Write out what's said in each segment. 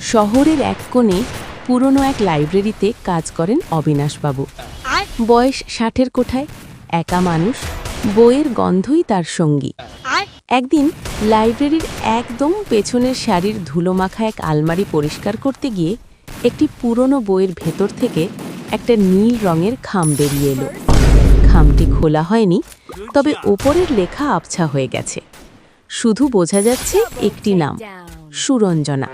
শহরের এক কোণে পুরনো এক লাইব্রেরিতে কাজ করেন অবিনাশবাবু। বয়স ষাটের কোঠায় একা মানুষ বইয়ের গন্ধই তার সঙ্গী। একদিন লাইব্রেরির একদম পেছনের শাড়ির ধুলোমাখা এক আলমারি পরিষ্কার করতে গিয়ে একটি পুরনো বইয়ের ভেতর থেকে একটা নীল রঙের খাম বেরিয়ে এলো। খামটি খোলা হয়নি তবে ওপরের লেখা আবছা হয়ে গেছে। শুধু বোঝা যাচ্ছে একটি নাম সুরঞ্জনা।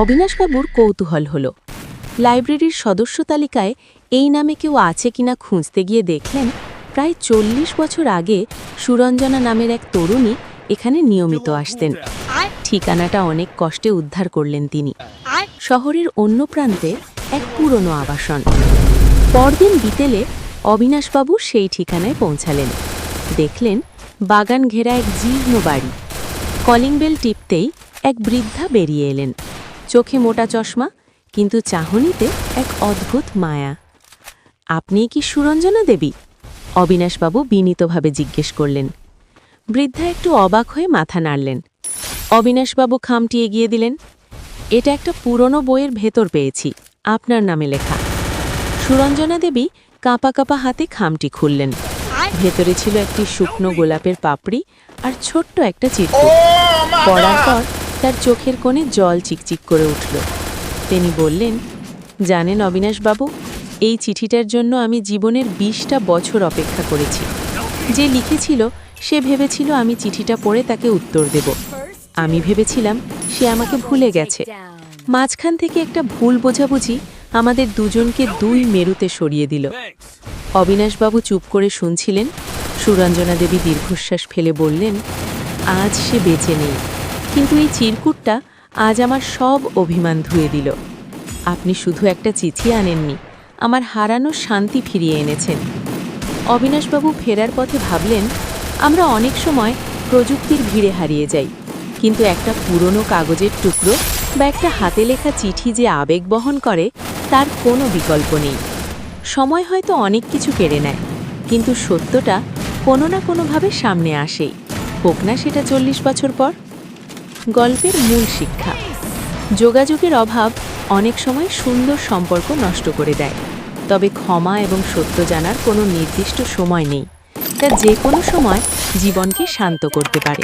অবিনাশবাবুর কৌতূহল হল। লাইব্রেরির সদস্য তালিকায় এই নামে কেউ আছে কিনা খুঁজতে গিয়ে দেখলেন, প্রায় চল্লিশ বছর আগে সুরঞ্জনা নামের এক তরুণী এখানে নিয়মিত আসতেন। ঠিকানাটা অনেক কষ্টে উদ্ধার করলেন তিনি। শহরের অন্য প্রান্তে এক পুরনো আবাসন। পরদিন বিকেলে অবিনাশবাবু সেই ঠিকানায় পৌঁছালেন। দেখলেন বাগান ঘেরা এক জীর্ণ বাড়ি। কলিং বেল টিপতেই এক বৃদ্ধা বেরিয়ে এলেন। চোখে মোটা চশমা, কিন্তু চাহনিতে এক অদ্ভুত মায়া। আপনি কি সুরঞ্জনা দেবী? অবিনাশবাবু বিনীতভাবে জিজ্ঞেস করলেন। বৃদ্ধা একটু অবাক হয়ে মাথা নাড়লেন। অবিনাশবাবু খামটি এগিয়ে দিলেন। এটা একটা পুরনো বইয়ের ভেতর পেয়েছি, আপনার নামে লেখা। সুরঞ্জনা দেবী কাঁপা কাঁপা হাতে খামটি খুললেন। ভেতরে ছিল একটি শুকনো গোলাপের পাপড়ি আর ছোট্ট একটা চিরকুট। পড়ার পর তার চোখের কোণে জল চিকচিক করে উঠল। তিনি বললেন, জানেন অবিনাশবাবু, এই চিঠিটার জন্য আমি জীবনের বিশটা বছর অপেক্ষা করেছি। যে লিখেছিল, সে ভেবেছিল আমি চিঠিটা পড়ে তাকে উত্তর দেব। আমি ভেবেছিলাম সে আমাকে ভুলে গেছে। মাঝখান থেকে একটা ভুল বোঝাবুঝি আমাদের দুজনকে দুই মেরুতে সরিয়ে দিল। অবিনাশবাবু চুপ করে শুনছিলেন। সুরঞ্জনা দেবী দীর্ঘশ্বাস ফেলে বললেন, আজ সে বেঁচে নেই। কিন্তু এই চিরকুটটা আজ আমার সব অভিমান ধুয়ে দিল। আপনি শুধু একটা চিঠি আনেননি, আমার হারানো শান্তি ফিরিয়ে এনেছেন। অবিনাশবাবু ফেরার পথে ভাবলেন, আমরা অনেক সময় প্রযুক্তির ভিড়ে হারিয়ে যাই, কিন্তু একটা পুরনো কাগজের টুকরো বা একটা হাতে লেখা চিঠি যে আবেগ বহন করে, তার কোনো বিকল্প নেই। সময় হয়তো অনেক কিছু কেড়ে নেয়, কিন্তু সত্যটা কোনো না কোনোভাবে সামনে আসেই। হোক না সেটা চল্লিশ বছর পর। গল্পের মূল শিক্ষা। যোগাযোগের অভাব অনেক সময় সুন্দর সম্পর্ক নষ্ট করে দেয়। তবে ক্ষমা এবং সত্য জানার কোনো নির্দিষ্ট সময় নেই। তা যে কোনো সময় জীবনকে শান্ত করতে পারে।